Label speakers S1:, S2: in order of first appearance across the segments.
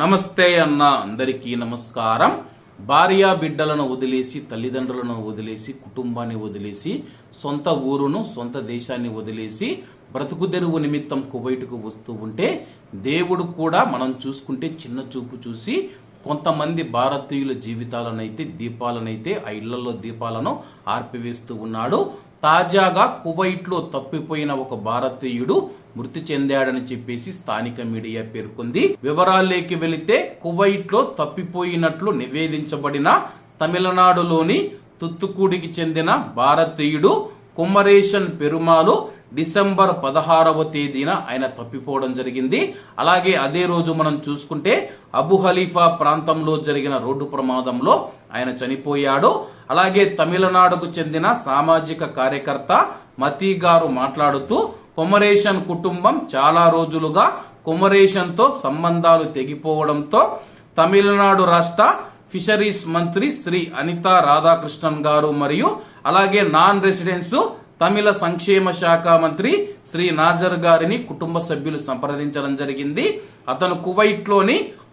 S1: నమస్తే అన్న అందరికీ నమస్కారం. భార్య బిడ్డలను వదిలేసి తల్లిదండ్రులను వదిలేసి కుటుంబాన్ని వదిలేసి సొంత ఊరును సొంత దేశాన్ని వదిలేసి బ్రతుకు తెరువు నిమిత్తం కువైటుకు వస్తూ ఉంటే దేవుడు కూడా మనం చూసుకుంటే చిన్న చూపు చూసి కొంతమంది భారతీయుల జీవితాలనైతే దీపాలనైతే ఆ ఇళ్ళలో దీపాలను ఆర్పివేస్తూ ఉన్నాడు. తాజాగా కువైట్లో తప్పిపోయిన ఒక భారతీయుడు మృతి చెందాడని చెప్పేసి స్థానిక మీడియా పేర్కొంది. వివరాల్లోకి వెళితే కువైట్లో తప్పిపోయినట్లు నివేదించబడిన తమిళనాడులోని తుత్తుకూడికి చెందిన భారతీయుడు కుమరేషన్ పెరుమాలు డిసెంబర్ పదహారవ తేదీన ఆయన తప్పిపోవడం జరిగింది. అలాగే అదే రోజు మనం చూసుకుంటే అబు హలీఫా ప్రాంతంలో జరిగిన రోడ్డు ప్రమాదంలో ఆయన చనిపోయాడు. అలాగే తమిళనాడుకు చెందిన సామాజిక కార్యకర్త మతీ గారు మాట్లాడుతూ కొమరేషన్ కుటుంబం చాలా రోజులుగా కొమరేషన్తో సంబంధాలు తెగిపోవడంతో తమిళనాడు రాష్ట్ర ఫిషరీస్ మంత్రి శ్రీ అనితా రాధాకృష్ణన్ గారు మరియు అలాగే నాన్ రెసిడెన్స్ తమిళ సంక్షేమ శాఖ మంత్రి శ్రీ నాజర్ గారిని కుటుంబ సభ్యులు సంప్రదించడం జరిగింది. అతను కువైట్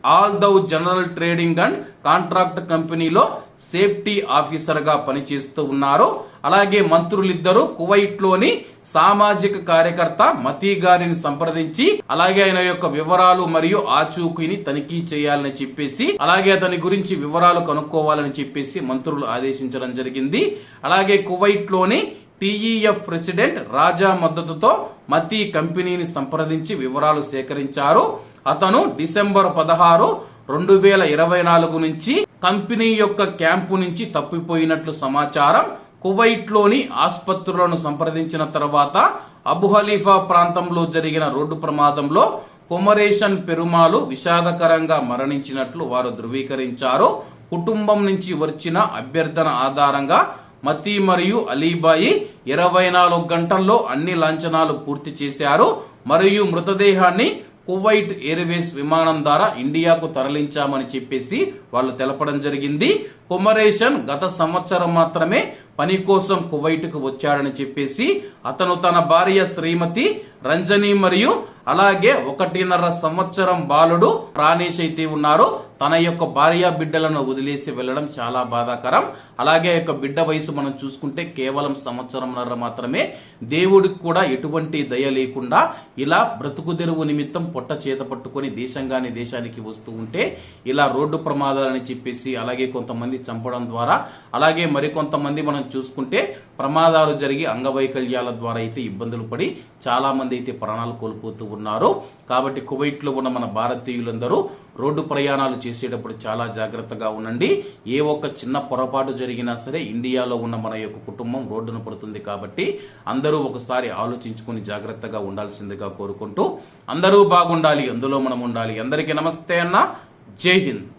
S1: ఆల్ దౌ జనరల్ ట్రేడింగ్ అండ్ కాంట్రాక్ట్ కంపెనీలో సేఫ్టీ ఆఫీసర్గా పనిచేస్తూ ఉన్నారు. అలాగే మంత్రులిద్దరూ కువైట్లోని సామాజిక కార్యకర్త మతీ గారిని సంప్రదించి అలాగే ఆయన యొక్క వివరాలు మరియు ఆచూకీని తనిఖీ చేయాలని చెప్పేసి అలాగే అతని గురించి వివరాలు కనుక్కోవాలని చెప్పేసి మంత్రులు ఆదేశించడం జరిగింది. అలాగే కువైట్లోని టీఈఎఫ్ ప్రెసిడెంట్ రాజా మద్దతుతో మతీ కంపెనీని సంప్రదించి వివరాలు సేకరించారు. అతను డిసెంబర్ పదహారు రెండు వేల ఇరవై నాలుగు నుంచి కంపెనీ యొక్క క్యాంపు నుంచి తప్పిపోయినట్లు సమాచారం. కువైట్లోని ఆసుపత్రులను సంప్రదించిన తర్వాత అబు హలీఫా ప్రాంతంలో జరిగిన రోడ్డు ప్రమాదంలో కొమరేషన్ పెరుమాలు విషాదకరంగా మరణించినట్లు వారు ధృవీకరించారు. కుటుంబం నుంచి వచ్చిన అభ్యర్థన ఆధారంగా మతి మరియు అలీబాయి ఇరవై నాలుగు గంటల్లో అన్ని లాంఛనాలు పూర్తి చేశారు. మరియు మృతదేహాన్ని కువైట్ ఎయిర్వేస్ విమానం ద్వారా ఇండియాకు తరలించామని చెప్పేసి వాళ్ళు తెలపడం జరిగింది. కుమరేషన్ గత సంవత్సరం మాత్రమే పని కోసం కువైట్కు వచ్చాడని చెప్పేసి అతను తన భార్య శ్రీమతి రంజని మరియు అలాగే ఒకటిన్నర సంవత్సరం బాలుడు ప్రాణేష్ అయితే ఉన్నారు. తన యొక్క భార్య బిడ్డలను వదిలేసి వెళ్ళడం చాలా బాధాకరం. అలాగే యొక్క బిడ్డ వయసు మనం చూసుకుంటే కేవలం సంవత్సరంన్నర మాత్రమే. దేవుడికి కూడా ఎటువంటి దయ లేకుండా ఇలా బ్రతుకు తెరువు నిమిత్తం పొట్ట చేత పట్టుకొని దేశంగాని దేశానికి వస్తూ ఉంటే ఇలా రోడ్డు ప్రమాదాలని చెప్పేసి అలాగే కొంతమంది చంపడం ద్వారా అలాగే మరికొంతమంది మనం చూసుకుంటే ప్రమాదాలు జరిగి అంగవైకల్యాల ద్వారా అయితే ఇబ్బందులు పడి చాలా మంది అయితే ప్రాణాలు కోల్పోతూ ఉన్నారు. కాబట్టి కువైట్లో ఉన్న మన భారతీయులందరూ రోడ్డు ప్రయాణాలు చేసేటప్పుడు చాలా జాగ్రత్తగా ఉండండి. ఏ ఒక్క చిన్న పొరపాటు జరిగినా సరే ఇండియాలో ఉన్న మన యొక్క కుటుంబం రోడ్డున పడుతుంది కాబట్టి అందరూ ఒకసారి ఆలోచించుకుని జాగ్రత్తగా ఉండాల్సిందిగా కోరుకుంటూ అందరూ బాగుండాలి అందులో మనం ఉండాలి. అందరికీ నమస్తే అన్న. జై హింద్.